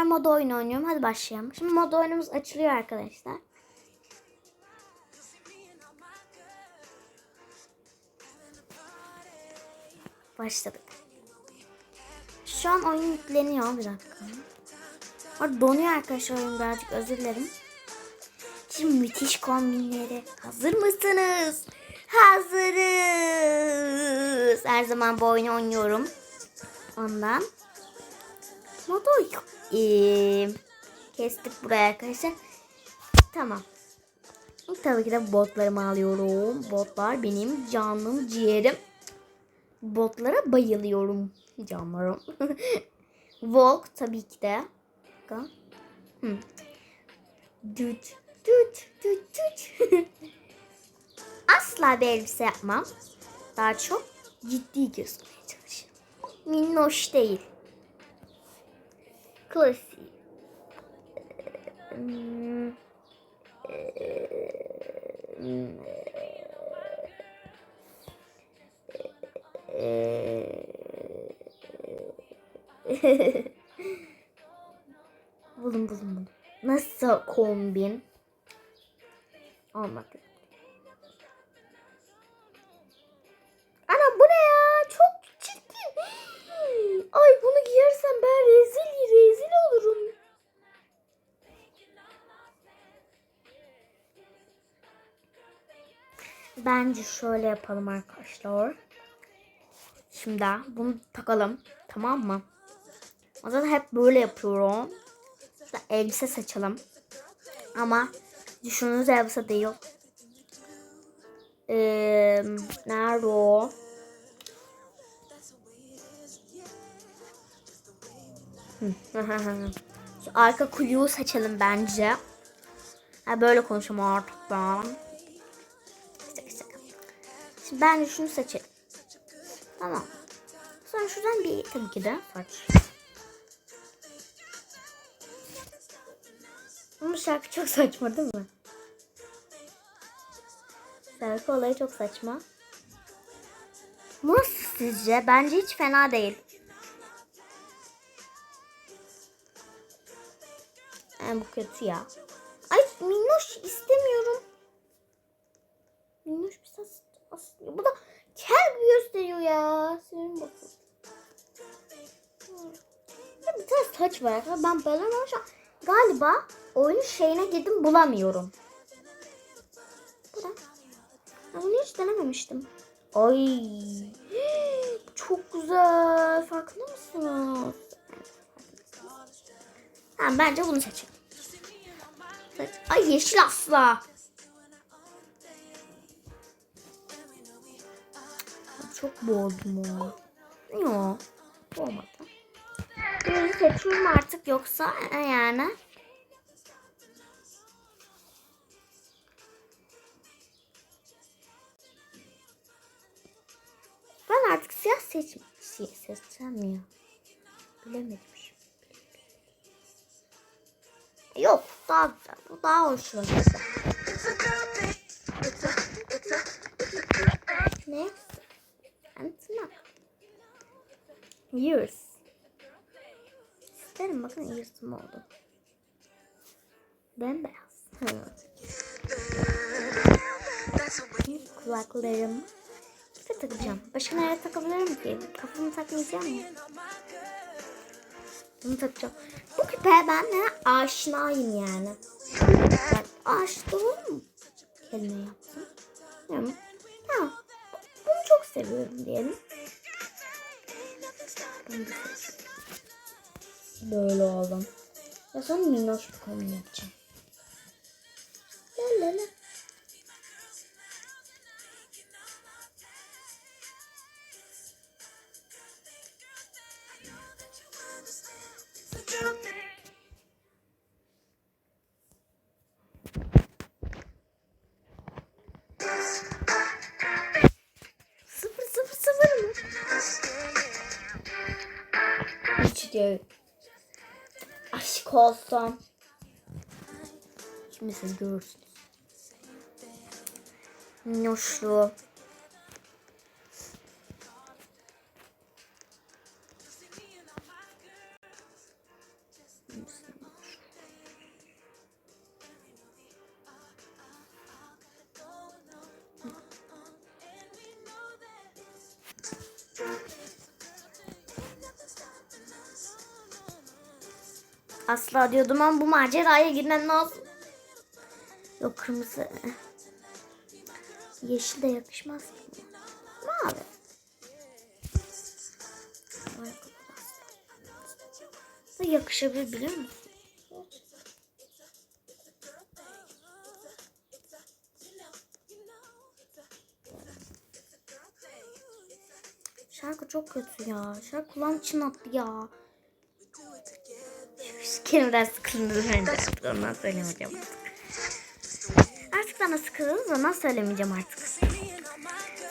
ben moda oyunu oynuyorum. Hadi başlayalım. Şimdi moda oyunumuz açılıyor arkadaşlar. Başladık. Şu an oyun yükleniyor. Bir dakika. Orada donuyor arkadaşlar oyun birazcık özür dilerim. Şimdi müthiş kombinleri. Hazır mısınız? Hazırız. Her zaman bu oyunu oynuyorum. Ondan. Moda yok. Ee, kestik buraya arkadaşlar. Tamam. Tabii ki de botlarımı alıyorum. Botlar benim canım ciğerim. Botlara bayılıyorum. Canlarım. Volk tabii ki de. Hı. Düt düt düt düt. Asla bir elbise yapmam. Daha çok ciddi gözükmeye çalışırım. Minnoş değil. Klasik. Buldum buldum buldum. Nasıl kombin? Olmadı. Ay bunu giyersem ben rezil rezil olurum. Bence şöyle yapalım arkadaşlar. Şimdi bunu takalım. Tamam mı? O zaman hep böyle yapıyorum. İşte elbise seçelim. Ama düşündüğünüz elbise değil. Ee, nerede o? Arka kuyuyu seçelim bence. Ha, böyle konuşayım artık ben. Şimdi ben şunu seçelim. Tamam. Sonra şuradan bir tabii ki de saç. Ama şarkı çok saçma değil mi? Şarkı olayı çok saçma. Nasıl sizce? Bence hiç fena değil. Yani bu kötü ya. Ay minnoş istemiyorum. Minnoş bir ses aslında. Bu da kel gösteriyor ya. Senin bakın. Ya bir tane saç var. Ben böyle an galiba oyunun şeyine girdim bulamıyorum. Bu. Ben bunu hiç denememiştim. Ay. Çok güzel. Farkında mısınız? Tamam bence bunu seçelim. Seç. Ay yeşil asla. Çok boğuldum o. Yok. Olmadı. Bunu seçiyorum artık yoksa e, yani. Ben artık siyah seç siyah seçeceğim ya. Bilemedim daha güzel. Bu daha hoşuma gitti. Next. And tırnak. Ears. İsterim bakın ears'ım oldu. Bembeyaz. Kulaklarım. Bir takacağım. Başka nereye takabilirim ki? Kafamı takmayacağım mı? Bunu takacağım. Bu küpe ben de aşinayım yani. Ben aşık olur? Kelime yaptım. Yani, tamam. Bunu çok seviyorum diyelim. Bunu. Böyle oldum. Ya sonra minnoş bir kombin yapacağım. La la la. Değil. Aşk olsun. Şimdi siz görürsünüz. Minnoşlu. Asla diyordum ama bu maceraya girmem lazım. Yok kırmızı. Yeşil de yakışmaz ki. Mavi. Bu yakışabilir biliyor musun? Şarkı çok kötü ya. Şarkı kulağım için attı ya. Kelimeden de. Artık ondan söylemeyeceğim. Artık sana sıkıldığım zaman söylemeyeceğim artık.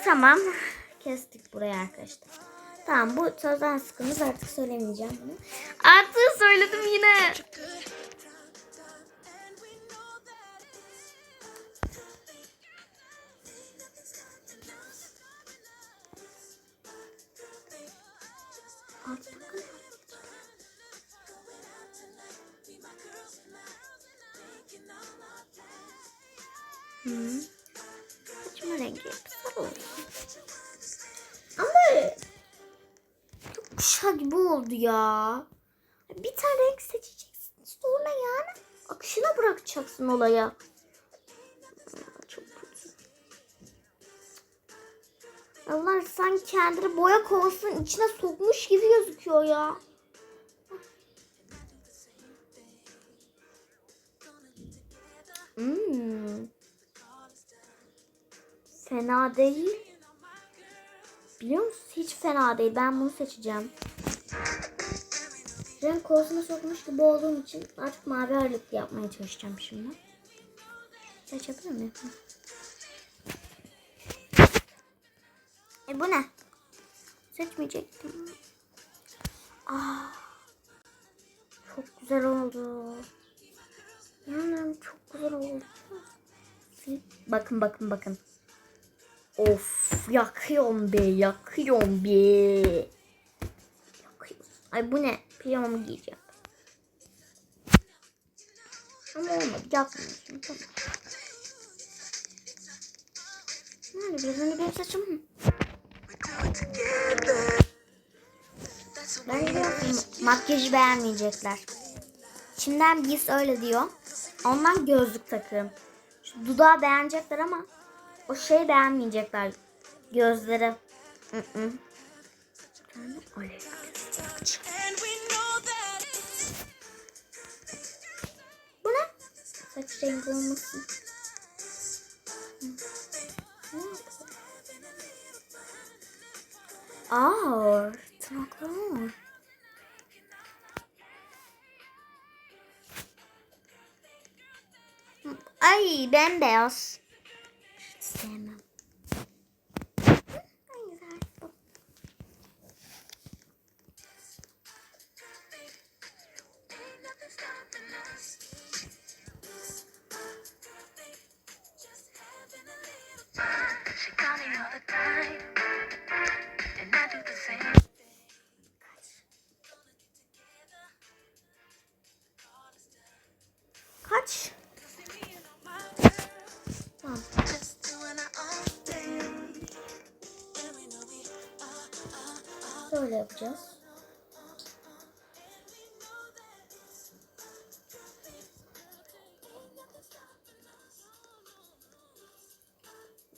Tamam. Kestik buraya arkadaşlar. Tamam bu sözden sıkılmış artık söylemeyeceğim bunu. Artık söyledim yine. Hı. Saçma rengi sarı. Ama çok kuşa gibi oldu ya. Bir tane renk seçeceksin. Sonra yani akışına bırakacaksın olaya. Çok kötü. Allah sanki kendini boya kovasının içine sokmuş gibi gözüküyor ya. Hmm. Fena değil. Biliyor musun? Hiç fena değil. Ben bunu seçeceğim. Renk kovasına sokmuş gibi olduğum için artık mavi ağırlıklı yapmaya çalışacağım şimdi. Seçebilir miyim? E bu ne? Seçmeyecektim. Aa, çok güzel oldu. Yani çok güzel oldu. Bakın bakın bakın. Of yakıyorum be yakıyorum be. Yakıyorum. Ay bu ne? Pijama giyeceğim. Ama olmadı yakmıyorsun tamam. Nerede birini benim saçım? Ben biliyorum makyajı beğenmeyecekler. Şimdiden biz öyle diyor. Ondan gözlük takıyorum. Şu dudağı beğenecekler ama o şeyi beğenmeyecekler. Gözleri. Hı -hı. Bu ne? Saç rengi olmasın. Aa, tırnaklarım. Ay bembeyaz. Böyle yapacağız.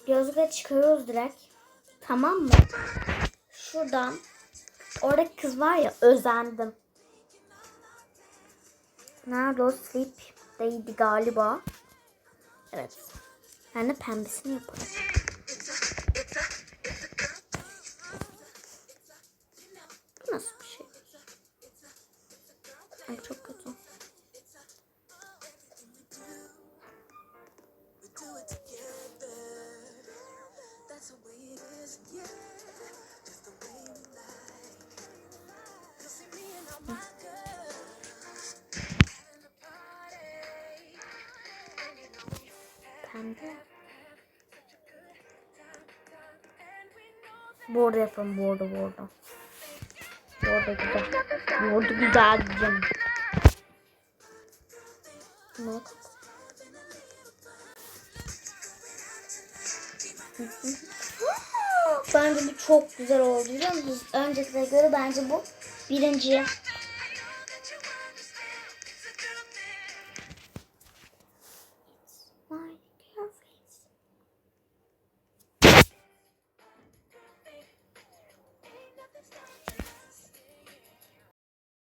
Gözlüğü çıkarıyoruz direkt. Tamam mı? Şuradan. Oradaki kız var ya özendim. Nerede o sleep değildi galiba. Evet. Ben de pembesini yaparım. That Bu arada yapalım bu arada bu arada. Bu arada güzel. Bu arada güzel diyeceğim. Ne? Bence bu çok güzel oldu biliyor musunuz? Öncesine göre bence bu birinci.